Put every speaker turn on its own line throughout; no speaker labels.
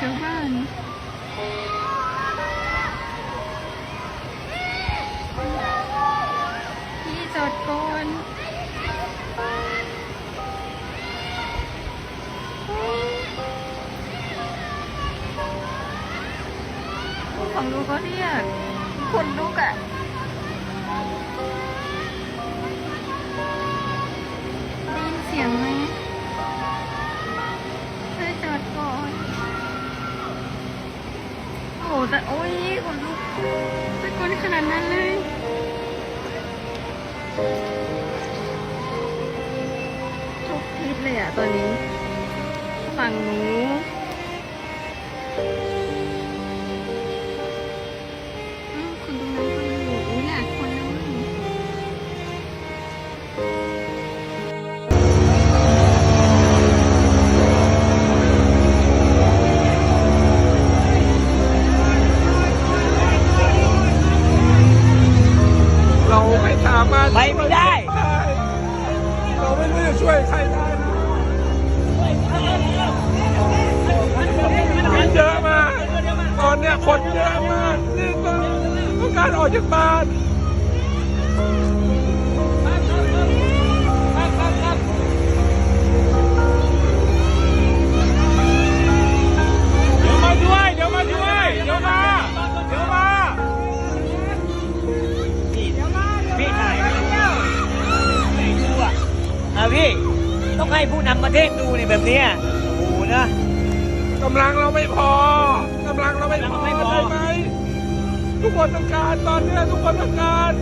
ชาวบ้านพี่จอดก่อนฟังดูเขาเรียกคนลุกอะ แต่โอ้ยคนลุกตะโกนขนาดนั้นเลยทุกทิศเลยอะตอนนี้ ฝั่งหนู ม่
สามารถ
ไปไม่ได้
เราไม่รู้จะช่วยใครได้นะคนเยอะมาก ตอนเนี้ยคนเยอะมากนี่ต้องต้องการออกจากบ้าน
ให้ผู้นำประเทศดูเนี่ยแบบเนี้ยโอ้โหนะ
กำลังเราไม่พอกำลังเราไม่พอ
ไม่พอ
ใช่ไหมทุกคนต้องการตอนเนี้ยทุกคนต้องการ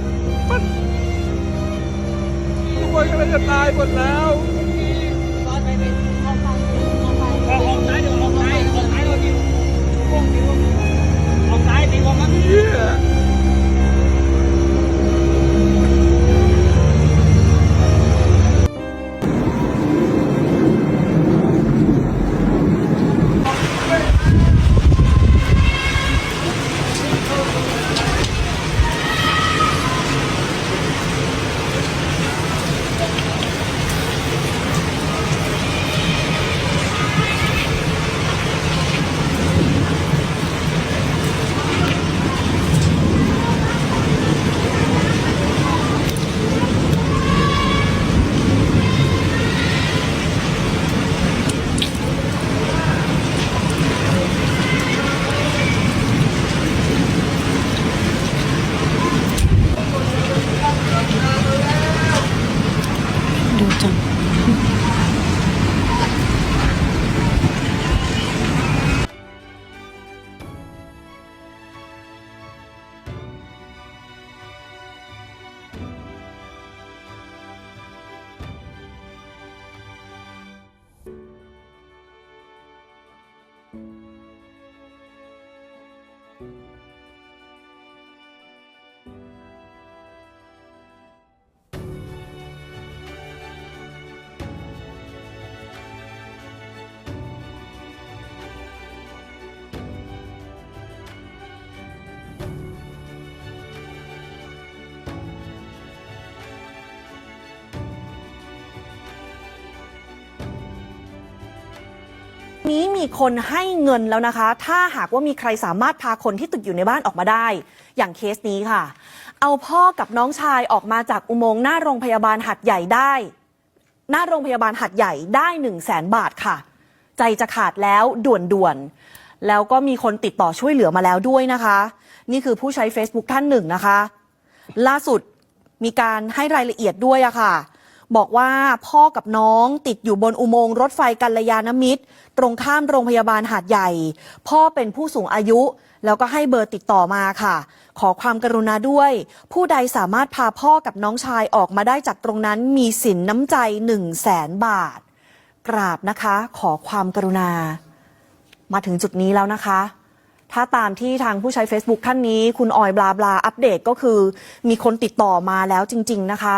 มันทุกคนกำลังจะตายหมดแล้ว Exato.
นี้มีคนให้เงินแล้วนะคะ ถ้าหากว่ามีใครสามารถพาคนที่ติดอยู่ในบ้านออกมาได้ อย่างเคสนี้ค่ะ เอาพ่อกับน้องชายออกมาจากอุโมงค์หน้าโรงพยาบาลหัดใหญ่ได้ หน้าโรงพยาบาลหัดใหญ่ได้1 0 0 0 0แสนบาทค่ะ ใจจะขาดแล้วด่วนๆ แล้วก็มีคนติดต่อช่วยเหลือมาแล้วด้วยนะคะ นี่คือผู้ใช้ Facebook ท่านหนึ่งนะคะ ล่าสุดมีการให้รายละเอียดด้วยอะค่ะ บอกว่าพ่อกับน้องติดอยู่บนอุโมงค์รถไฟกัลยาณมิตร ตรงข้ามโรงพยาบาลหาดใหญ่ พ่อเป็นผู้สูงอายุ แล้วก็ให้เบอร์ติดต่อมาค่ะ ขอความกรุณาด้วย ผู้ใดสามารถพาพ่อกับน้องชายออกมาได้จากตรงนั้นมีสินน้ำใจ1 0 0 0 0แสนบาท กราบนะคะ ขอความกรุณา มาถึงจุดนี้แล้วนะคะถ้าตามที่ทางผู้ใช้ Facebook ท่านนี้ คุณออยบลาบลาอัปเดตก็คือ มีคนติดต่อมาแล้วจริง ๆ นะคะ